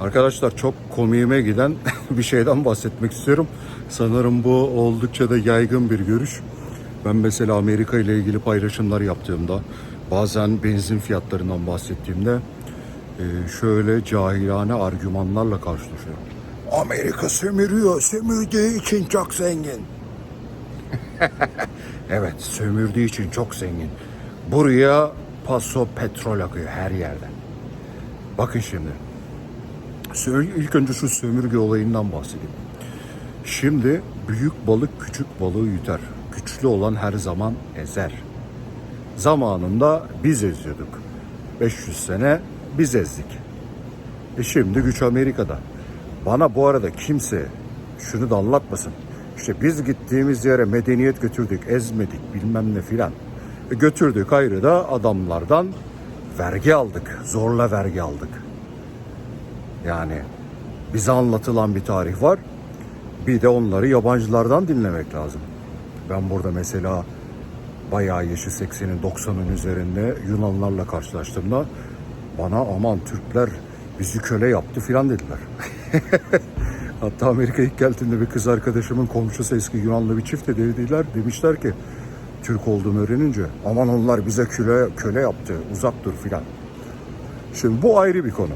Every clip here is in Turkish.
Arkadaşlar çok komiğime giden bir şeyden bahsetmek istiyorum. Sanırım bu oldukça da yaygın bir görüş. Ben mesela Amerika ile ilgili paylaşımlar yaptığımda, bazen benzin fiyatlarından bahsettiğimde e, şöyle cahilane argümanlarla karşılaşıyorum. Amerika sömürüyor, sömürdüğü için çok zengin. evet, sömürdüğü için çok zengin. Buraya paso petrol akıyor her yerden. Bakın şimdi. İlk önce şu sömürge olayından bahsedeyim. Şimdi büyük balık küçük balığı yutar. Güçlü olan her zaman ezer. Zamanında biz eziyorduk. 500 sene biz ezdik. E şimdi güç Amerika'da. Bana bu arada kimse şunu da anlatmasın. İşte biz gittiğimiz yere medeniyet götürdük, ezmedik bilmem ne filan. E götürdük ayrı da adamlardan vergi aldık. Zorla vergi aldık. Yani bize anlatılan bir tarih var. Bir de onları yabancılardan dinlemek lazım. Ben burada mesela bayağı yaşı 80'in 90'ın üzerinde Yunanlarla karşılaştığımda bana aman Türkler bizi köle yaptı filan dediler. Hatta Amerika ilk geldiğinde bir kız arkadaşımın komşusu eski Yunanlı bir çift de dediler. Demişler ki Türk olduğumu öğrenince aman onlar bize köle, köle yaptı uzak dur filan. Şimdi bu ayrı bir konu.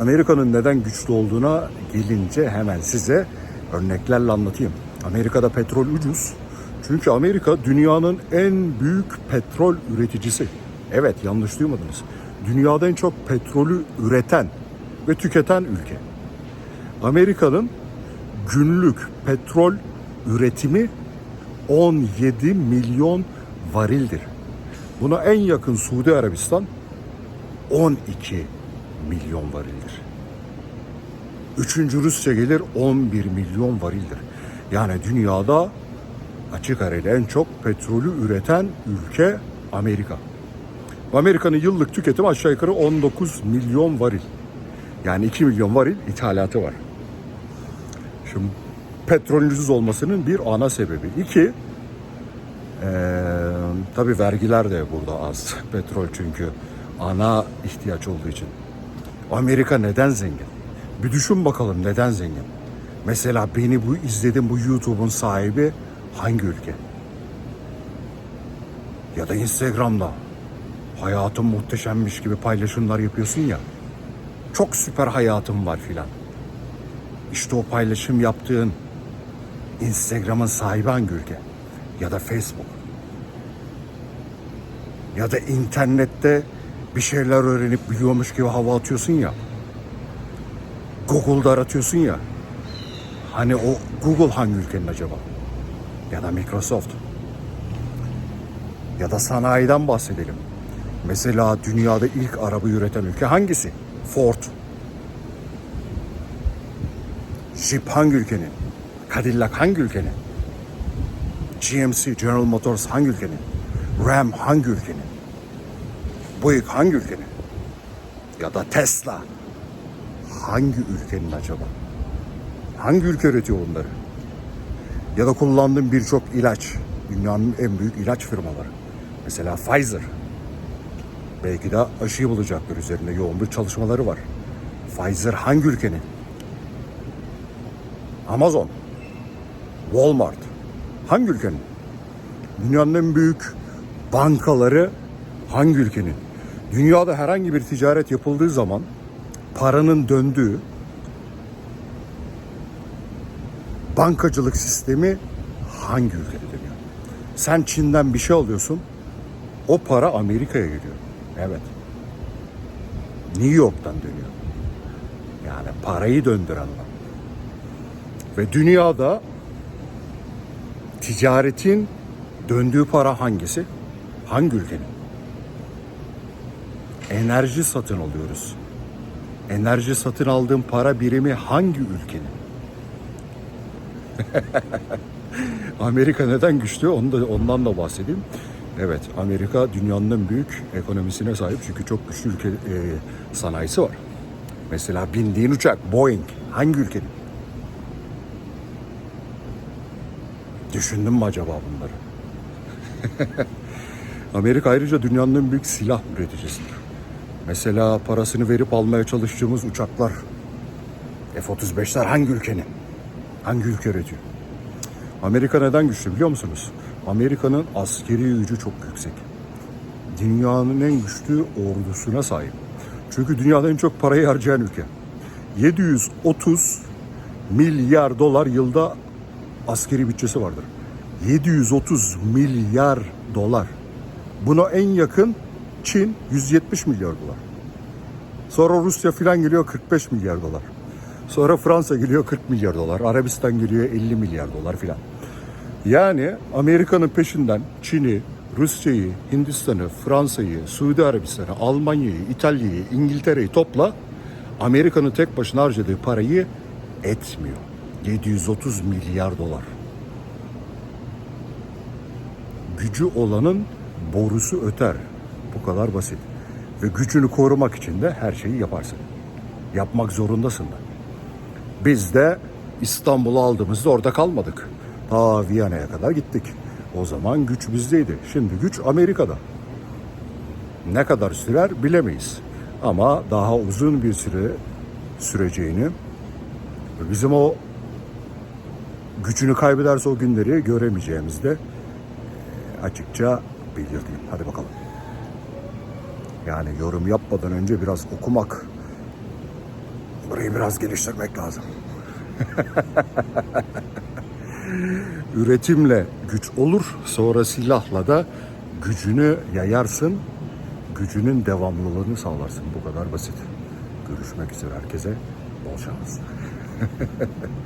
Amerika'nın neden güçlü olduğuna gelince hemen size örneklerle anlatayım. Amerika'da petrol ucuz. Çünkü Amerika dünyanın en büyük petrol üreticisi. Evet yanlış duymadınız. Dünyada en çok petrolü üreten ve tüketen ülke. Amerika'nın günlük petrol üretimi 17 milyon varildir. Buna en yakın Suudi Arabistan 12 milyon varildir. Üçüncü Rusya gelir 11 milyon varildir. Yani dünyada açık ara ile en çok petrolü üreten ülke Amerika. Amerika'nın yıllık tüketimi aşağı yukarı 19 milyon varil. Yani 2 milyon varil ithalatı var. Şimdi petrolün ucuz olmasının bir ana sebebi. İki, eee tabii vergiler de burada az. Petrol çünkü ana ihtiyaç olduğu için. Amerika neden zengin? Bir düşün bakalım neden zengin? Mesela beni bu izledim bu YouTube'un sahibi hangi ülke? Ya da Instagram'da hayatım muhteşemmiş gibi paylaşımlar yapıyorsun ya. Çok süper hayatım var filan. İşte o paylaşım yaptığın Instagram'ın sahibi hangi ülke? Ya da Facebook. Ya da internette bir şeyler öğrenip biliyormuş gibi hava atıyorsun ya. Google'da aratıyorsun ya. Hani o Google hangi ülkenin acaba? Ya da Microsoft. Ya da sanayiden bahsedelim. Mesela dünyada ilk araba üreten ülke hangisi? Ford. Jeep hangi ülkenin? Cadillac hangi ülkenin? GMC, General Motors hangi ülkenin? Ram hangi ülkenin? Buick hangi ülkenin? Ya da Tesla hangi ülkenin acaba? Hangi ülke üretiyor bunları? Ya da kullandığım birçok ilaç, dünyanın en büyük ilaç firmaları. Mesela Pfizer. Belki de aşıyı bulacaklar üzerinde yoğun bir çalışmaları var. Pfizer hangi ülkenin? Amazon, Walmart hangi ülkenin? Dünyanın en büyük bankaları hangi ülkenin? Dünyada herhangi bir ticaret yapıldığı zaman paranın döndüğü bankacılık sistemi hangi ülkede dönüyor? Sen Çin'den bir şey alıyorsun, o para Amerika'ya geliyor. Evet. New York'tan dönüyor. Yani parayı döndüren adam. Ve dünyada ticaretin döndüğü para hangisi? Hangi ülkenin? Enerji satın alıyoruz. Enerji satın aldığım para birimi hangi ülkenin? Amerika neden güçlü? Onu da ondan da bahsedeyim. Evet, Amerika dünyanın en büyük ekonomisine sahip çünkü çok güçlü ülke e, sanayisi var. Mesela bindiğin uçak Boeing hangi ülkenin? Düşündün mü acaba bunları? Amerika ayrıca dünyanın en büyük silah üreticisidir. Mesela parasını verip almaya çalıştığımız uçaklar. F-35'ler hangi ülkenin? Hangi ülke üretiyor? Amerika neden güçlü biliyor musunuz? Amerika'nın askeri gücü çok yüksek. Dünyanın en güçlü ordusuna sahip. Çünkü dünyada en çok parayı harcayan ülke. 730 milyar dolar yılda askeri bütçesi vardır. 730 milyar dolar. Buna en yakın Çin 170 milyar dolar. Sonra Rusya filan geliyor 45 milyar dolar. Sonra Fransa geliyor 40 milyar dolar. Arabistan geliyor 50 milyar dolar filan. Yani Amerika'nın peşinden Çin'i, Rusya'yı, Hindistan'ı, Fransa'yı, Suudi Arabistan'ı, Almanya'yı, İtalya'yı, İngiltere'yi topla. Amerika'nın tek başına harcadığı parayı etmiyor. 730 milyar dolar. Gücü olanın borusu öter. Bu kadar basit. Ve gücünü korumak için de her şeyi yaparsın. Yapmak zorundasın da. Biz de İstanbul'u aldığımızda orada kalmadık. Ta Viyana'ya kadar gittik. O zaman güç bizdeydi. Şimdi güç Amerika'da. Ne kadar sürer bilemeyiz. Ama daha uzun bir süre süreceğini bizim o gücünü kaybederse o günleri göremeyeceğimizi de açıkça belirteyim. Hadi bakalım. Yani yorum yapmadan önce biraz okumak, burayı biraz geliştirmek lazım. Üretimle güç olur, sonra silahla da gücünü yayarsın, gücünün devamlılığını sağlarsın. Bu kadar basit. Görüşmek üzere herkese. Bol şans.